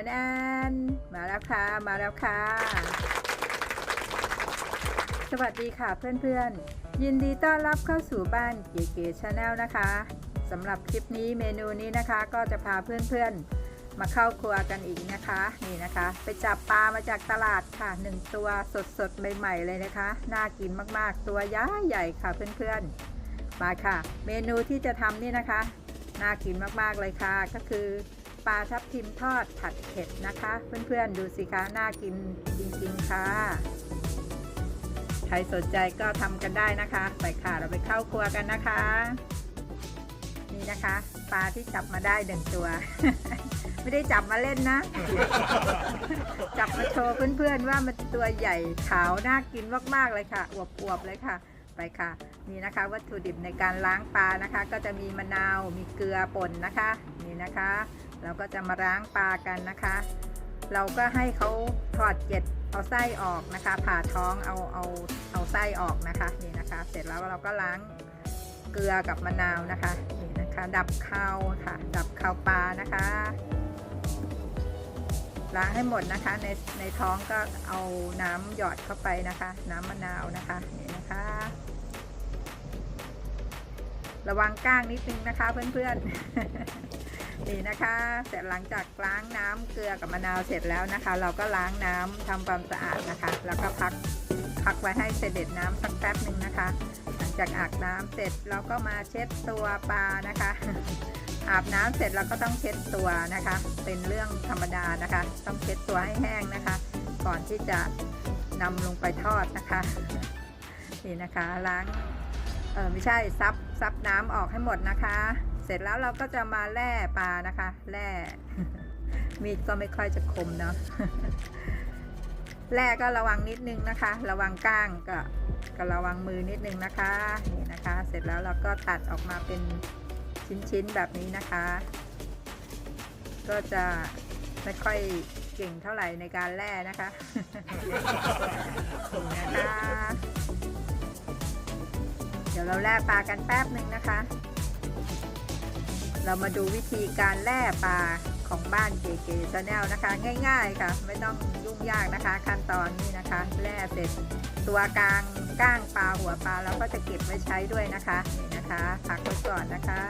แอนนแอนมาแล้วค่ะ มาแล้วค่ะ สวัสดีค่ะเพื่อนๆ ยินดีต้อนรับเข้าสู่บ้านเก๋ๆชาแนลนะคะสำหรับคลิปนี้เมนูนี้นะคะ ก็จะพาเพื่อนๆ มาเข้าครัวกันอีกนะคะ นี่นะคะ ไปจับปลามาจากตลาดค่ะหนึ่งตัวสดๆ ใหม่ๆ เลยนะคะ น่ากินมากๆ ตัวย้าใหญ่ค่ะเพื่อนๆ มาค่ะ เมนูที่จะทำนี่นะคะ น่ากินมากๆเลยค่ะก็คือ ปลาทับทิมทอดผัดเผ็ดนะคะ เพื่อนๆดูสิคะน่ากินจริงๆค่ะ ใครสนใจก็ทำกันได้นะคะ ไปค่ะเราไปเข้าครัวกันนะคะ นี่นะคะ ปลาที่จับมาได้หนึ่งตัว ไม่ได้จับมาเล่นนะ จับมาโชว์เพื่อนๆว่ามันตัวใหญ่ขาวน่ากินมากๆเลยค่ะอวบๆเลยค่ะไปค่ะนี่นะคะวัตถุดิบในการล้างปลานะคะ ก็จะมีมะนาวมีเกลือป่นนะคะนี่นะคะ เราก็จะมาล้างปลากันนะคะ เราก็ให้เขาถอดเกล็ดเอาไส้ออกนะคะ ผ่าท้องเอาเอาเอาไส้ออกนะคะนี่นะคะ เสร็จแล้วเราก็ล้างเกลือกับมะนาวนะคะนี่นะคะ ดับคาวค่ะ ดับคาวปลานะคะล้างให้หมดนะคะในในท้องก็เอาน้ำหยอดเข้าไปนะคะ น้ำมะนาวนะคะนี่นะคะ ระวังก้างนิดนึงนะคะเพื่อนๆ นี่นะคะ เสร็จหลังจากล้างน้ำเกลือกับมะนาวเสร็จแล้วนะคะ เราก็ล้างน้ำทำความสะอาดนะคะ แล้วก็พักพักไว้ให้เสด็จน้ำสักแป๊บหนึ่งนะคะ หลังจากอาบน้ำเสร็จเราก็มาเช็ดตัวปลานะคะ อาบน้ำเสร็จเราก็ต้องเช็ดตัวนะคะ เป็นเรื่องธรรมดานะคะ ต้องเช็ดตัวให้แห้งนะคะ ก่อนที่จะนำลงไปทอดนะคะ นี่นะคะล้างเออไม่ใช่ซับซับน้ำออกให้หมดนะคะ ร็จแล้วเราก็จะมาแล่ปลานะคะ แล่มีดก็ไม่ค่อยจะคมเนาะแล่ก็ระวังนิดนึงนะคะ ระวังก้างก็ก็ระวังมือนิดนึงนะคะนี่นะคะ เสร็จแล้วเราก็ตัดออกมาเป็นชิ้นๆแบบนี้นะคะ ก็จะไม่ค่อยเก่งเท่าไหร่ในการแล่นะคะนี่นะคะ เดี๋ยวเราแล่ปลากันแป๊บหนึ่งนะคะ เรามาดูวิธีการแล่ปลาของบ้านเก๋ๆชาแนลนะคะ ง่ายๆค่ะ ไม่ต้องยุ่งยากนะคะ ขั้นตอนนี้นะคะแล่เสร็จตัวกลางก้างปลาหัวปลาเราก็จะเก็บไว้ใช้ด้วยนะคะนี่นะคะพักไว้ก่อนนะคะ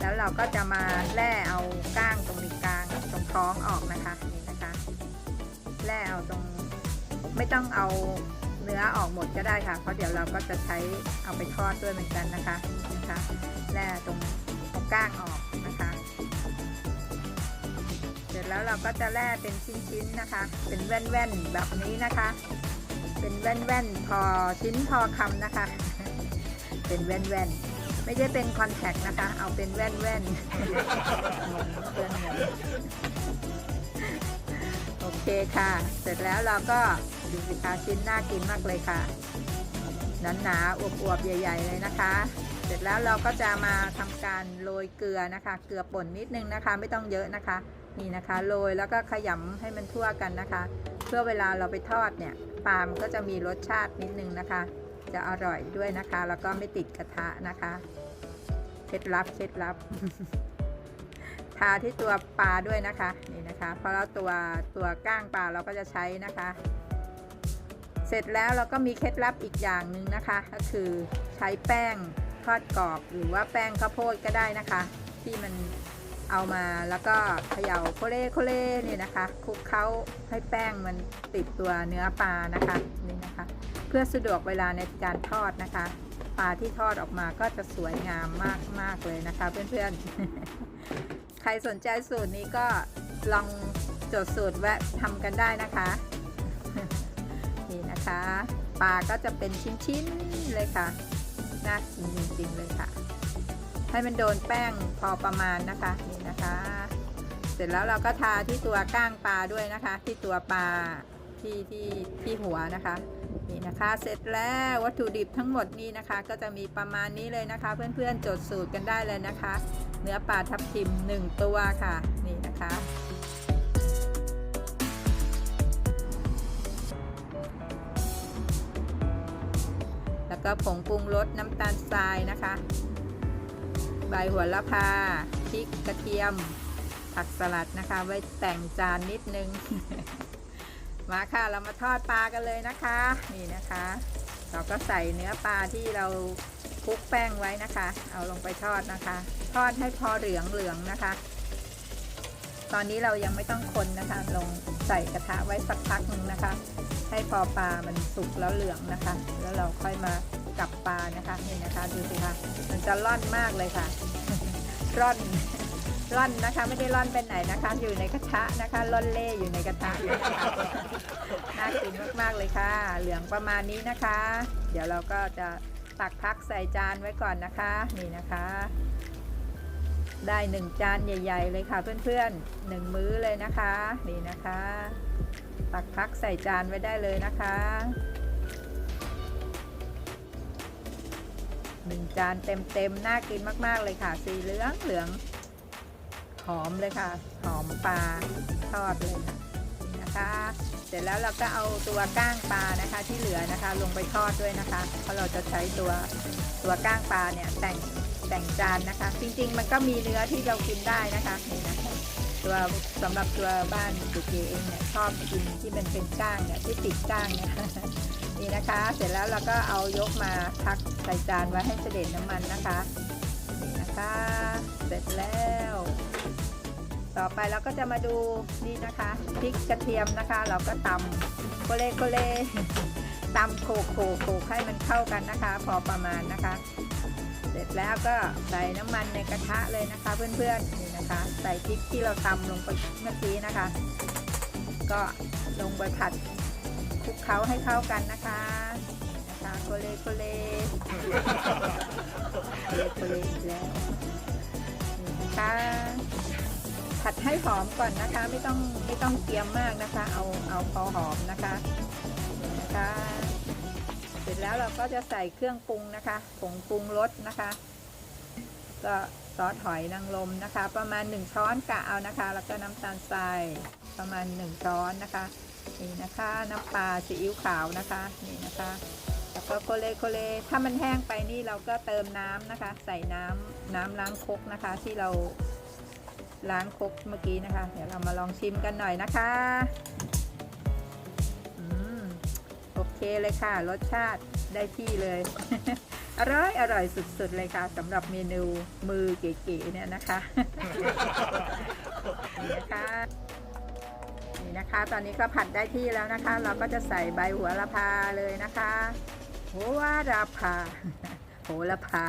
แล้วเราก็จะมาแล่เอาก้างตรงนี้กลางตรงท้องออกนะคะนี่นะคะ แล่เอาตรงไม่ต้องเอาเนื้อออกหมดก็ได้ค่ะ เพราะเดี๋ยวเราก็จะใช้เอาไปทอดด้วยเหมือนกันนะคะนี่นะคะแล่ตรง ก้างออกนะคะ เสร็จแล้วเราก็จะแล่เป็นชิ้นๆนะคะ เป็นแว่นๆแบบนี้นะคะ เป็นแว่นๆพอชิ้นพอคำนะคะ เป็นแว่นๆไม่ใช่เป็นคอนแทคนะคะ เอาเป็นแว่นๆเพื่อนโอเคค่ะ เสร็จแล้วเราก็ดูสิคะชิ้นน่ากินมากเลยค่ะหนาๆอวบๆใหญ่ ๆ เลยนะคะ ร็จแล้วเราก็จะมาทำการโรยเกลือนะคะ เกลือป่นนิดนึงนะคะ ไม่ต้องเยอะนะคะ นี่นะคะโรยแล้วก็ขยำให้มันทั่วกันนะคะ เพื่อเวลาเราไปทอดเนี่ยปลามันก็จะมีรสชาตินิดนึงนะคะ จะอร่อยด้วยนะคะ แล้วก็ไม่ติดกระทะนะคะเคล็ดลับเคล็ดลับทาที่ตัวปลาด้วยนะคะนี่นะคะ เพราะแล้วตัวตัวก้างปลาเราก็จะใช้นะคะเสร็จแล้วเราก็มีเคล็ดลับอีกอย่างหนึ่งนะคะ ก็คือใช้แป้ง ทอดกรอบหรือว่าแป้งข้าวโพดก็ได้นะคะ ที่มันเอามาแล้วก็เขย่าโคเล่โคเล่นี่นะคะคลุกเคล้าให้แป้งมันติดตัวเนื้อปลานะคะนี่นะคะ เพื่อสะดวกเวลาในการทอดนะคะ ปลาที่ทอดออกมาก็จะสวยงามมากมากเลยนะคะ เพื่อนๆ ใครสนใจสูตรนี้ก็ลองจดสูตรแวะทำกันได้นะคะนี่นะคะ ปลาก็จะเป็นชิ้นๆเลยค่ะ น่ากินจริงๆเลยค่ะ ให้มันโดนแป้งพอประมาณนะคะนี่นะคะ เสร็จแล้วเราก็ทาที่ตัวก้างปลาด้วยนะคะ ที่ตัวปลาที่ที่ที่หัวนะคะนี่นะคะเสร็จแล้ววัตถุดิบทั้งหมดนี้นะคะ ก็จะมีประมาณนี้เลยนะคะ เพื่อนๆจดสูตรกันได้เลยนะคะ เนื้อปลาทับทิม 1 ตัวค่ะนี่นะคะ ก็ผงปรุงรสน้ำตาลทรายนะคะ ใบหัวละพาพริกกระเทียม ผักสลัดนะคะ ไว้แต่งจานนิดนึง มาค่ะเรามาทอดปลากันเลยนะคะ นี่นะคะ เราก็ใส่เนื้อปลาที่เราคลุกแป้งไว้นะคะ เอาลงไปทอดนะคะ ทอดให้พอเหลืองเหลืองๆนะคะ ตอนนี้เรายังไม่ต้องคนนะคะ ลง ส่กระทะไว้สักพักหนึ่งนะคะ ให้พอปลามันสุกแล้วเหลืองนะคะ แล้วเราค่อยมากับปลานะคะนี่นะคะดูสิคะมันจะร่อนมากเลยค่ะ ร่อนร่อนนะคะไม่ได้ร่อนไปไหนนะคะ อยู่ในกระทะนะคะร่อนเล่อยู่ในกระทะนะคะน่ากินมากๆเลยค่ะ เหลืองประมาณนี้นะคะ เดี๋ยวเราก็จะตักพักใส่จานไว้ก่อนนะคะ นี่นะคะ ได้หนึ่งจานใหญ่ ๆ เลยค่ะเพื่อนๆหนึ่งมื้อเลยนะคะนี่นะคะ ตักพักใส่จานไว้ได้เลยนะคะหนึ่งจานเต็มๆน่ากินมาก ๆ เลยค่ะ สีเหลืองเหลืองหอมเลยค่ะ หอมปลาทอดเลยค่ะนี่นะคะ เสร็จแล้วเราก็เอาตัวก้างปลานะคะที่เหลือนะคะ ลงไปทอดด้วยนะคะ เพราะเราจะใช้ตัวตัวก้างปลาเนี่ยแต่ง แต่งจานนะคะ จริงๆ มันก็มีเนื้อที่เรากินได้นะคะนี่นะคะตัวสำหรับตัวบ้านตุเกเองเนี่ยชอบกินที่มันเป็นก้างเนี่ยที่ติดก้างเนี่ยนี่นะคะ เสร็จแล้วเราก็เอายกมาพักใส่จานไว้ให้เสด็จน้ำมันนะคะนี่นะคะเสร็จแล้ว ต่อไปเราก็จะมาดูนี่นะคะพริกกระเทียมนะคะ เราก็ตำโคเลโคเลตำโขกโขกโขกให้มันเข้ากันนะคะ พอประมาณนะคะ เสร็จแล้วก็ใส่น้ำมันในกระทะเลยนะคะ เพื่อนๆนี่นะคะ ใส่พริกที่เราตำลงไปเมื่อกี้นะคะ ก็ลงไปผัดคลุกเคล้าให้เข้ากันนะคะนะคะโคเลโคเลโคเลโคเลแล้วนี่ะคะผัดให้หอมก่อนนะคะ ไม่ต้องไม่ต้องเกรียมมากนะคะ เอาเอาพอหอมนะคะนี่ะคะ ร็จแล้วเราก็จะใส่เครื่องปรุงนะคะผงปรุงรสนะคะ ก็ซอสหอยนางรมนะคะ ประมาณ 1 ช้อนกะเอานะคะ แล้วก็น้ำตาลทรายประมาณ 1 ช้อนนะคะนี่นะคะน้ำปลาซีอิ๊วขาวนะคะนี่นะคะแล้วก็โคเลโคเลถ้ามันแห้งไปนี่เราก็เติมน้ำนะคะ ใส่น้ำน้ำล้างคกนะคะ ที่เราล้างคกเมื่อกี้นะคะ เดี๋ยวเรามาลองชิมกันหน่อยนะคะ เคเลยค่ะ รสชาติได้ที่เลย อร่อย อร่อยสุดๆเลยค่ะสำหรับเมนูมือเก๋ๆเนี่ยนะคะนี่นะคะนี่นะคะ ตอนนี้ก็ผัดได้ที่แล้วนะคะ เราก็จะใส่ใบหัวละพาเลยนะคะหัวละพาโหระพา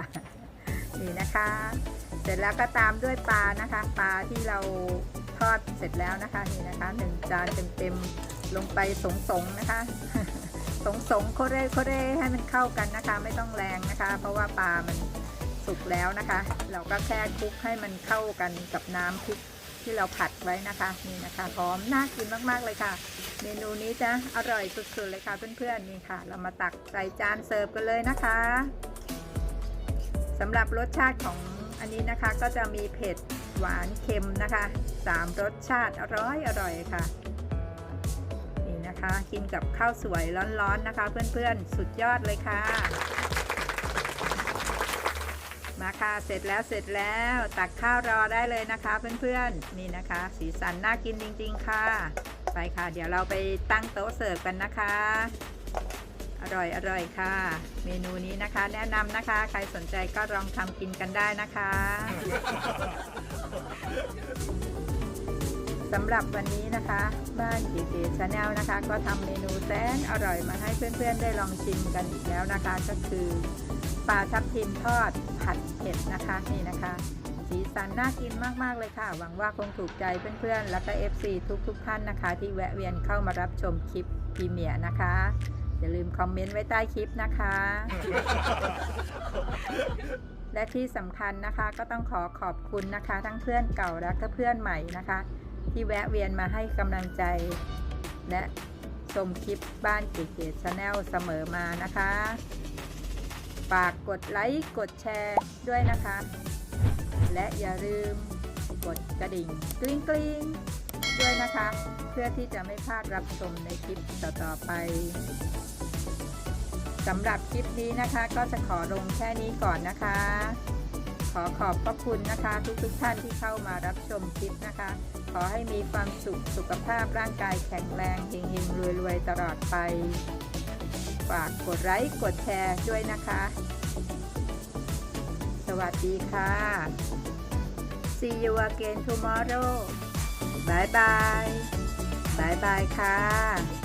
นี่นะคะ เสร็จแล้วก็ตามด้วยปลานะคะ ปลาที่เราทอดเสร็จแล้วนะคะนี่นะคะหนึ่งจานเต็มๆลงไปสงๆนะคะ สงสงโคเรโคเรให้มันเข้ากันนะคะ ไม่ต้องแรงนะคะ เพราะว่าปลามันสุกแล้วนะคะ เราก็แค่คลุกให้มันเข้ากันกับน้ำพริกที่เราผัดไว้นะคะนี่นะคะหอมน่ากินมากๆเลยค่ะ เมนูนี้จะอร่อยสุดๆเลยค่ะเพื่อนๆนี่ค่ะ เรามาตักใส่จานเสิร์ฟกันเลยนะคะสำหรับรสชาติของอันนี้นะคะก็จะมีเผ็ดหวานเค็มนะคะสามรสชาติอร่อยอร่อยค่ะ กินกับข้าวสวยร้อนๆนะคะ เพื่อนๆ สุดยอดเลยค่ะ มาค่ะเสร็จแล้วเสร็จแล้วตักข้าวรอได้เลยนะคะ เพื่อนๆนี่นะคะ สีสันน่ากินจริง ๆ ค่ะ ไปค่ะ เดี๋ยวเราไปตั้งโต๊ะเสิร์ฟกันนะคะ อร่อยอร่อยค่ะ เมนูนี้นะคะ แนะนำนะคะ ใครสนใจก็ลองทำกินกันได้นะคะ สำหรับวันนี้นะคะ บ้านเก๋ๆชาแนลนะคะ ก็ทำเมนูแสนอร่อยมาให้เพื่อนๆ ได้ลองชิมกันอีกแล้วนะคะ ก็คือปลาทับทิมทอดผัดเผ็ดนะคะนี่นะคะ สีสันน่ากินมากๆเลยค่ะ หวังว่าคงถูกใจเพื่อนๆ แล้วก็ FC ทุกๆ ท่านนะคะ ที่แวะเวียนเข้ามารับชมคลิปพรีเมียร์นะคะอย่าลืมคอมเมนต์ไว้ใต้คลิปนะคะ และที่สำคัญนะคะก็ต้องขอขอบคุณนะคะ ทั้งเพื่อนเก่าและก็เพื่อนใหม่นะคะ ที่แวะเวียนมาให้กำลังใจ และชมคลิปบ้านเก๋ๆชาแนลเสมอมานะคะ ฝากกดไลค์กดแชร์ด้วยนะคะ และอย่าลืมกดกระดิ่งกริ๊งกริ๊งด้วยนะคะ เพื่อที่จะไม่พลาดรับชมในคลิปต่อๆไปสำหรับคลิปนี้นะคะก็จะขอลงแค่นี้ก่อนนะคะ ขอขอบพระคุณนะคะทุกทุกๆท่านที่เข้ามารับชมคลิปนะคะ ขอให้มีความสุขสุขภาพร่างกายแข็งแรงเฮงๆรวยๆ ตลอดไป ฝากกดไลค์กดแชร์ด้วยนะคะ สวัสดีค่ะ See you again tomorrow บายบายบายบายค่ะ